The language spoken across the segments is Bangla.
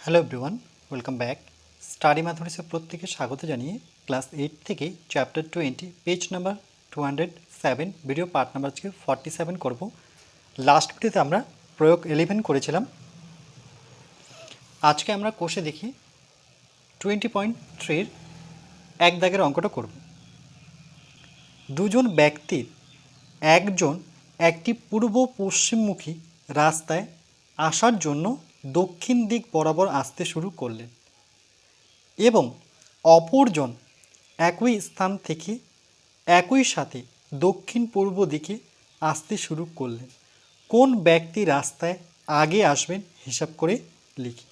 Hello everyone welcome back study ম্যাথমেটিক্সের প্রত্যেকে স্বাগত জানিয়ে ক্লাস এইট থেকে chapter twenty page number two hundred seven video part number আজকে ফর্টি সেভেন করব। লাস্ট ভিডিওতে আমরা প্রয়োগ ইলেভেন করেছিলাম। আজকে আমরা কোষে দেখি টোয়েন্টি পয়েন্ট থ্রির এক দাগের অঙ্কটা করব। দুজন ব্যক্তির একজন একটি পূর্ব পশ্চিমমুখী রাস্তায় আসার জন্য দক্ষিণ দিক বরাবর আসতে শুরু করলেন এবং অপরজন একই স্থান থেকে একই সাথে দক্ষিণ পূর্ব দিকে আসতে শুরু করলেন। কোন ব্যক্তি রাস্তায় আগে আসবেন হিসাব করে লিখি।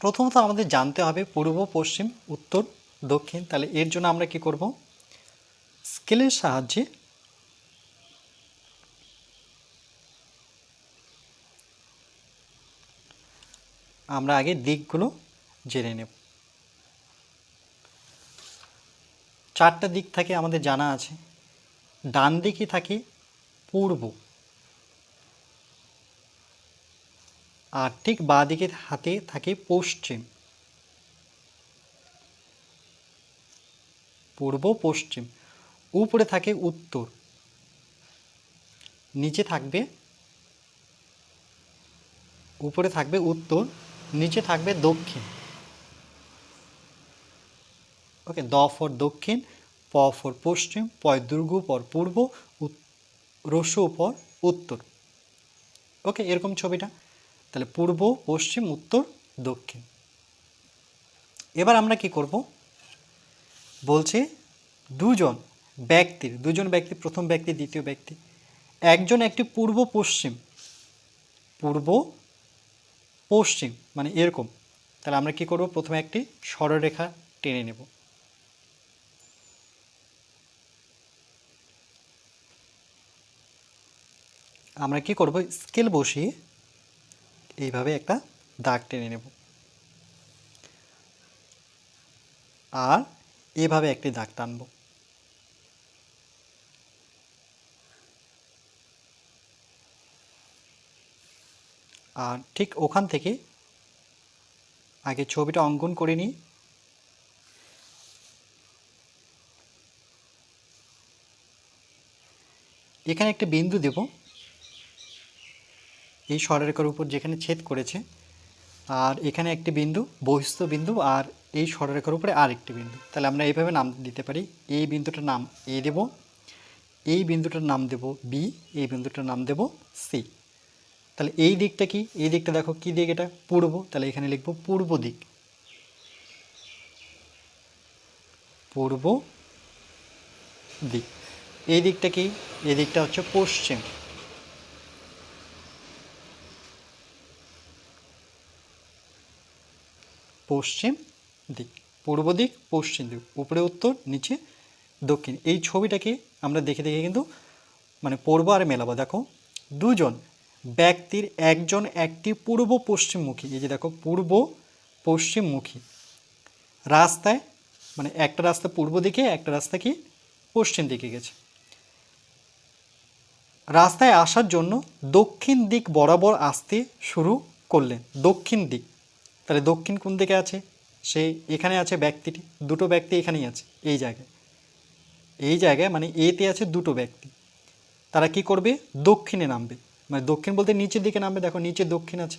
প্রথমত আমাদের জানতে হবে পূর্ব, পশ্চিম, উত্তর, দক্ষিণ। তাহলে এর জন্য আমরা কি করব? স্কেলের সাহায্যে আমরা আগে দিকগুলো জেনে নেব। চারটা দিক থাকে আমাদের জানা আছে। ডান দিকে থাকে পূর্ব। আর ঠিক বাঁ হাতে থাকে পশ্চিম। পূর্ব, পশ্চিম। উপরে থাকে উত্তর। নিচে থাকবে, উপরে থাকবে উত্তর। নিচে থাকবে দক্ষিণ। ওকে দ ফর দক্ষিণ, প ফর পশ্চিম পয় দুর্গ পর পূর্ব রস্য পর উত্তর। ওকে এরকম ছবিটা। তাহলে পূর্ব, পশ্চিম, উত্তর, দক্ষিণ। এবার আমরা কি করব? বলছে দুজন ব্যক্তির, দুজন ব্যক্তি, প্রথম ব্যক্তি, দ্বিতীয় ব্যক্তি। একজন একটি পূর্ব, পশ্চিম। পূর্ব পশ্চিম মানে এরকম। তাহলে আমরা কি করব? প্রথমে একটি সরলরেখা টেনে নেব। আমরা কি করব? স্কেল বসিয়ে এইভাবে একটা দাগ টেনে নেব। আর এভাবে একটি দাগ টানব। আর ঠিক ওখান থেকে আগে ছবিটা অঙ্কন করে নিই। এখানে একটা বিন্দু দেব। এই সরলরেখার উপর যেখানে ছেদ করেছে। আর এখানে একটি বিন্দু, বহিস্থ বিন্দু, আর এই সরলরেখার উপরে আর একটি বিন্দু। তাহলে আমরা এইভাবে নাম দিতে পারি। এই বিন্দুটার নাম এ দেব। এই বিন্দুটার নাম দেব বি এই বিন্দুটার নাম দেব সি তাহলে এই দিকটা কি? এই দিকটা দেখো কি দিক এটা? পূর্ব। তাহলে এখানে লিখব পূর্ব দিক। পূর্ব দিক। এই দিকটা কি? এই দিকটা হচ্ছে পশ্চিম। পশ্চিম দিক। পূর্ব দিক, পশ্চিম দিক। উপরে উত্তর, নিচে দক্ষিণ। এই ছবিটাকে আমরা দেখে দেখে কিন্তু মানে পড়ব আর মেলাবো। দেখো, দুজন ব্যক্তির একজন একটি পূর্ব পশ্চিমমুখী। এই যে দেখো, পূর্ব পশ্চিমমুখী। রাস্তায় মানে একটা রাস্তা পূর্ব দিকে, একটা রাস্তা কি পশ্চিম দিকে গেছে। রাস্তায় আসার জন্য দক্ষিণ দিক বরাবর আসতে শুরু করলেন। দক্ষিণ দিক। তাহলে দক্ষিণ কোন দিকে আছে? সে এখানে আছে ব্যক্তিটি, দুটো ব্যক্তি এখানেই আছে, এই জায়গায়। এই জায়গায় মানে এতে আছে দুটো ব্যক্তি। তারা কি করবে? দক্ষিণে নামবে। মানে দক্ষিণ বলতে নিচের দিকে নামবে, দেখো নিচে দক্ষিণ আছে।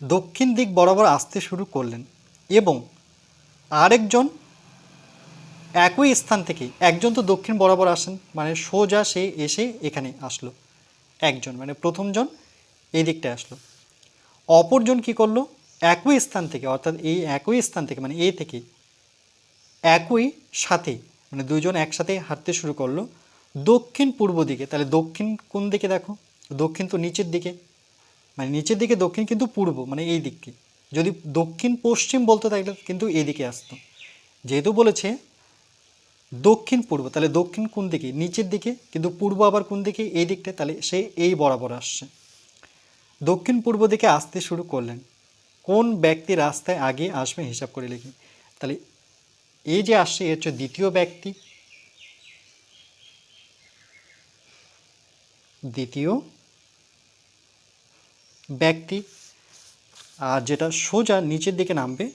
দক্ষিণ দিক বরাবর আসতে শুরু করলেন এবং আরেকজন একই স্থান থেকে, একজন তো দক্ষিণ বরাবর আসেন মানে সোজা সে এসে এখানে আসলো, একজন মানে প্রথমজন এই দিকটায় আসলো। অপরজন কি করল? একই স্থান থেকে, অর্থাৎ এই একই স্থান থেকে মানে এ থেকে, একই সাথে মানে দুজন একসাথে হাঁটতে শুরু করল দক্ষিণ পূর্ব দিকে, তাহলে দক্ষিণ কোন দিকে দেখো? দক্ষিণ তো নিচের দিকে। মানে নিচের দিকে, দক্ষিণ কিন্তু পূর্ব মানে এই দিককে। যদি দক্ষিণ পশ্চিম বলতো তাহলে কিন্তু এই দিকে আসতো। যেহেতু বলেছে দক্ষিণ পূর্ব, তাহলে দক্ষিণ কোন দিকে? নিচের দিকে, কিন্তু পূর্ব আবার কোন দিকে? এই দিকটা, তাহলে সে এই বরাবর আসছে। দক্ষিণ পূর্ব দিকে আসতে শুরু করলেন। কোন ব্যক্তি রাস্তায় আগে আসবে হিসাব করে লিখি। তাহলে এই যে আসছে, এ হচ্ছে দ্বিতীয় ব্যক্তি। দ্বিতীয় ব্যক্তি, আর যেটা সোজা নিচের দিকে নামবে,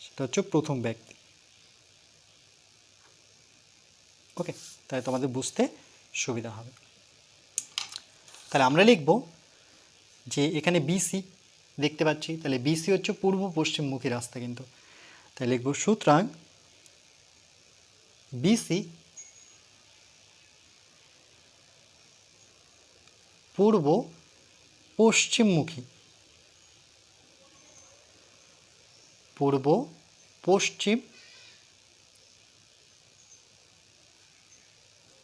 সেটা হচ্ছে প্রথম ব্যক্তি। ওকে তাই তোমাদের বুঝতে সুবিধা হবে। তাহলে আমরা লিখব যে এখানে বিসি দেখতে পাচ্ছি। তাহলে বিসি হচ্ছে পূর্ব পশ্চিমমুখী রাস্তা কিন্তু। তাই লিখব, সুতরাং বিসি পূর্ব পশ্চিমমুখী। পূর্ব পশ্চিম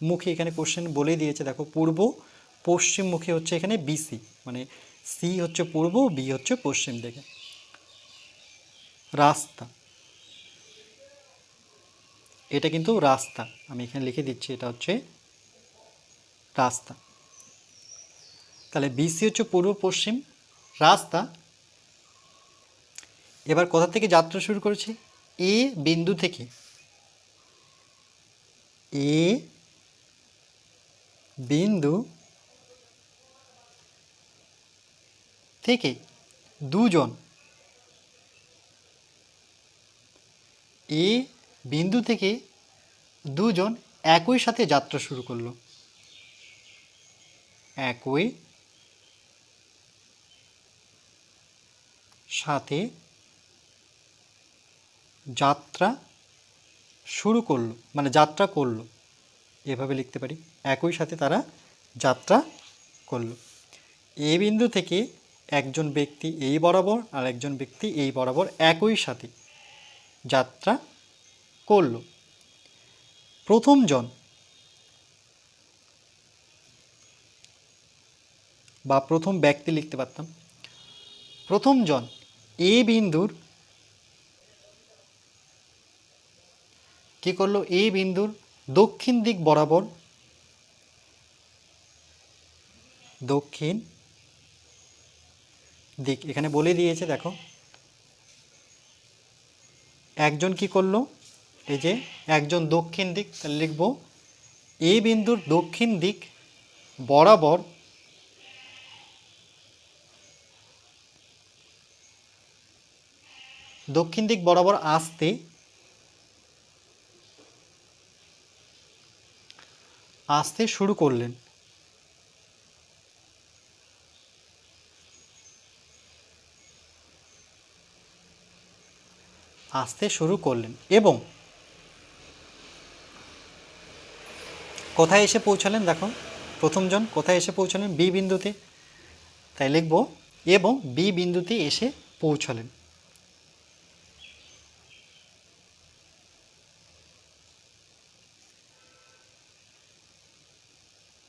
মুখী এখানে কোশ্চেন বলে দিয়েছে, দেখো, পূর্ব পশ্চিমমুখী হচ্ছে এখানে বিসি মানে সি হচ্ছে পূর্ব বি হচ্ছে পশ্চিম দিকে। রাস্তা। এটা কিন্তু রাস্তা, আমি এখানে লিখে দিচ্ছি, এটা হচ্ছে রাস্তা। তাহলে বিসি হচ্ছে পূর্ব, পশ্চিম, রাস্তা। এবার কোথা থেকে যাত্রা শুরু করেছে? এ বিন্দু থেকে। এ বিন্দু থেকে দুজন। এ বিন্দু থেকে দুজন একই সাথে যাত্রা শুরু করল। একই সাথে যাত্রা শুরু করল মানে যাত্রা করল। এভাবে লিখতে পারি। একই সাথে তারা যাত্রা করল। এ বিন্দু থেকে একজন ব্যক্তি এই বরাবর আর একজন ব্যক্তি এই বরাবর একই সাথে যাত্রা করল। প্রথমজন বা প্রথম ব্যক্তি লিখতে পারতাম। প্রথম জন এ বিন্দুর কি করল? এ বিন্দুর দক্ষিণ দিক বরাবর দক্ষিণ দিক। এখানে বলে দিয়েছে, দেখো। একজন কি করল? এই যে একজন দক্ষিণ দিক, তাহলে লিখব, এ বিন্দুর দক্ষিণ দিক বরাবর দক্ষিণ দিক বরাবর আসতে আসতে শুরু করলেন। আসতে শুরু করলেন এবং কোথায় এসে পৌঁছালেন? দেখো প্রথমজন কোথায় এসে পৌঁছালেন? বি বিন্দুতে। তাই লিখব, এবং বি বিন্দুতে এসে পৌঁছালেন।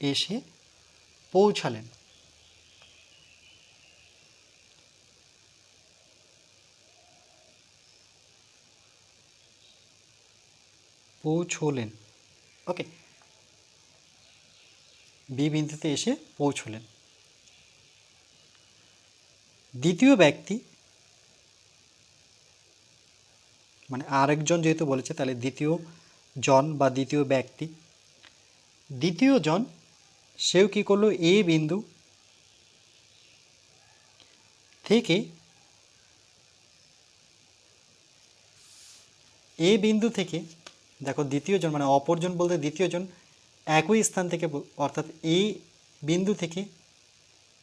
এসে পৌঁছালেন। পৌঁছলেন। ওকে। বি বিন্দুতে এসে পৌঁছলেন। দ্বিতীয় ব্যক্তি মানে আরেকজন যেহেতু বলেছে, তাহলে দ্বিতীয় জন বা দ্বিতীয় ব্যক্তি। দ্বিতীয় জন সেও কী করল? এ বিন্দু থেকে এ বিন্দু থেকে, দেখো দ্বিতীয় জন মানে অপরজন বলতে দ্বিতীয় জন, একই স্থান থেকে অর্থাৎ এ বিন্দু থেকে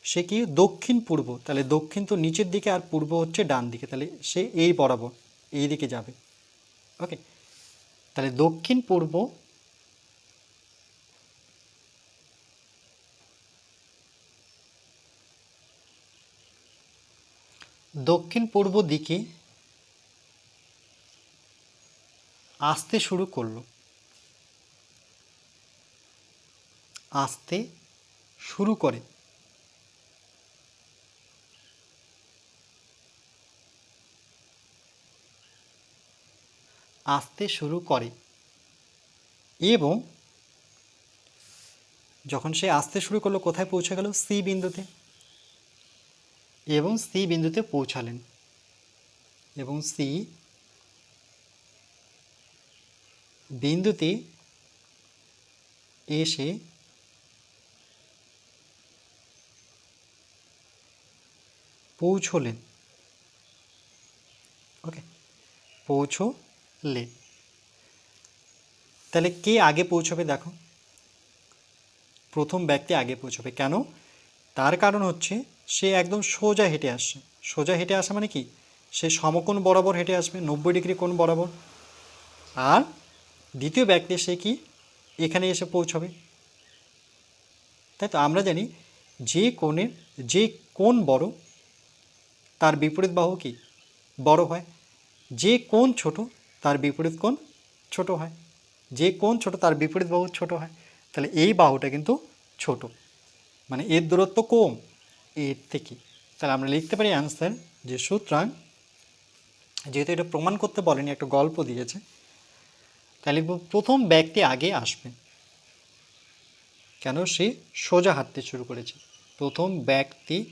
সে কি? দক্ষিণ পূর্ব। তাহলে দক্ষিণ তো নিচের দিকে আর পূর্ব হচ্ছে ডান দিকে। তাহলে সে এই বরাবর এই দিকে যাবে। ওকে তাহলে দক্ষিণ পূর্ব দক্ষিণ পূর্ব দিকে আসতে শুরু করল। আসতে শুরু করে। আসতে শুরু করে এবং যখন সে আসতে শুরু করল, কোথায় পৌঁছে গেল? সি বিন্দুতে। এবং সি বিন্দুতে পৌঁছালেন। এবং সি বিন্দুতে এসে পৌঁছলেন। ওকে পৌঁছলেন। তাহলে কে আগে পৌঁছবে দেখো। প্রথম ব্যক্তি আগে পৌঁছবে। কেন? তার কারণ হচ্ছে সে একদম সোজা হেঁটে আসছে। সোজা হেঁটে আসা মানে কি? সে সমকোণ বরাবর হেঁটে আসবে, নব্বই ডিগ্রি কোণ বরাবর। আর দ্বিতীয় ব্যক্তি সে কি? এখানে এসে পৌঁছবে। তাই তো আমরা জানি যে কোণের, যে কোণ বড়, তার বিপরীত বাহু কি? বড় হয়। যে কোণ ছোট, তার বিপরীত কোণ ছোট হয়। যে কোণ ছোট, তার বিপরীত বাহু ছোট হয়। তাহলে এই বাহুটা কিন্তু ছোট। মানে এর দূরত্ব কম। এর থেকে। তাহলে আমরা লিখতে পারি অ্যান্সার যে সুতরাং, যেহেতু এটা প্রমাণ করতে বলেনি, একটা গল্প দিয়েছে, তাহলে লিখব, প্রথম ব্যক্তি আগে আসবে। কেন? সে সোজা হাঁটতে শুরু করেছে। প্রথম ব্যক্তি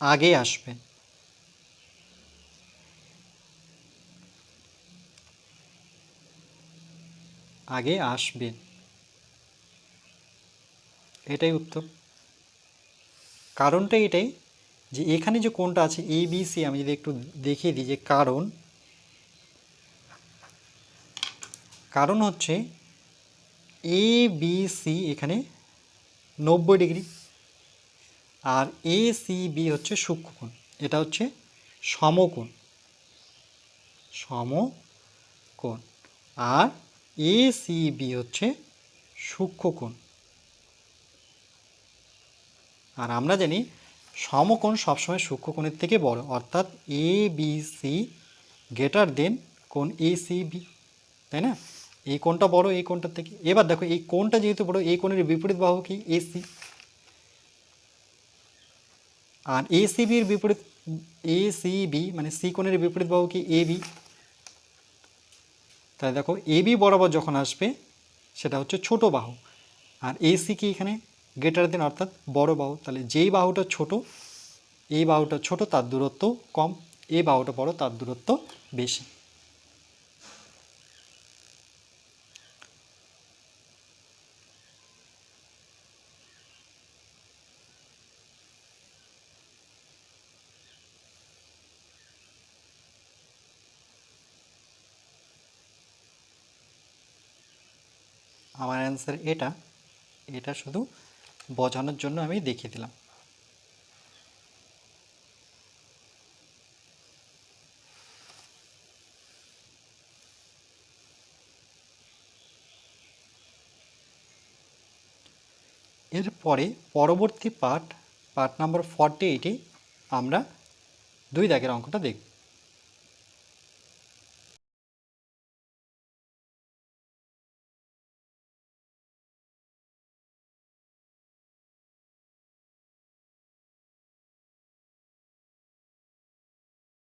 আগে আসবে। আগে আসবে। এটাই উত্তর। কারণটা এটাই যে এখানে যে কোনটা আছে এ বি সি আমি যদি একটু দেখিয়ে দিই যে কারণ কারণ হচ্ছে এ বি সি এখানে নব্বই ডিগ্রি আর এ সি বি হচ্ছে সূক্ষ্মকোণ। এটা হচ্ছে সমকোণ। সমকোণ। আর এ সি বি হচ্ছে সূক্ষ্মকোণ। আর আমরা জানি সমকোণ সবসময় সূক্ষ্মকোণের থেকে বড়, অর্থাৎ A B C greater than কোণ এ সি বি তাই না? এই কোণটা বড়, এই কোণটার থেকে, এবার দেখো এই কোণটা যেহেতু বড়, এই কোণের বিপরীত বাহু কি? এসি আর এসিবির বিপরীত এসিবি মানে সি কোণের বিপরীত বাহু কি? এবি তাহলে দেখো এবি বরাবর যখন আসবে, সেটা হচ্ছে ছোট বাহু। আর এসি কি এখানে? গ্রেটার দেন অর্থাৎ বড় বাহু। তাহলে যেই বাহুটা ছোট, এই বাহুটা ছোট, তার দূরত্ব কম। এই বাহুটা বড়, তার দূরত্ব বেশি। আমার অ্যান্সার এটা। এটা শুধু বোঝানোর জন্য আমি দেখিয়ে দিলাম। এরপরে পরবর্তী পার্ট পার্ট নাম্বার ফর্টি এইটে আমরা দুই দাগের অঙ্কটা দেখব।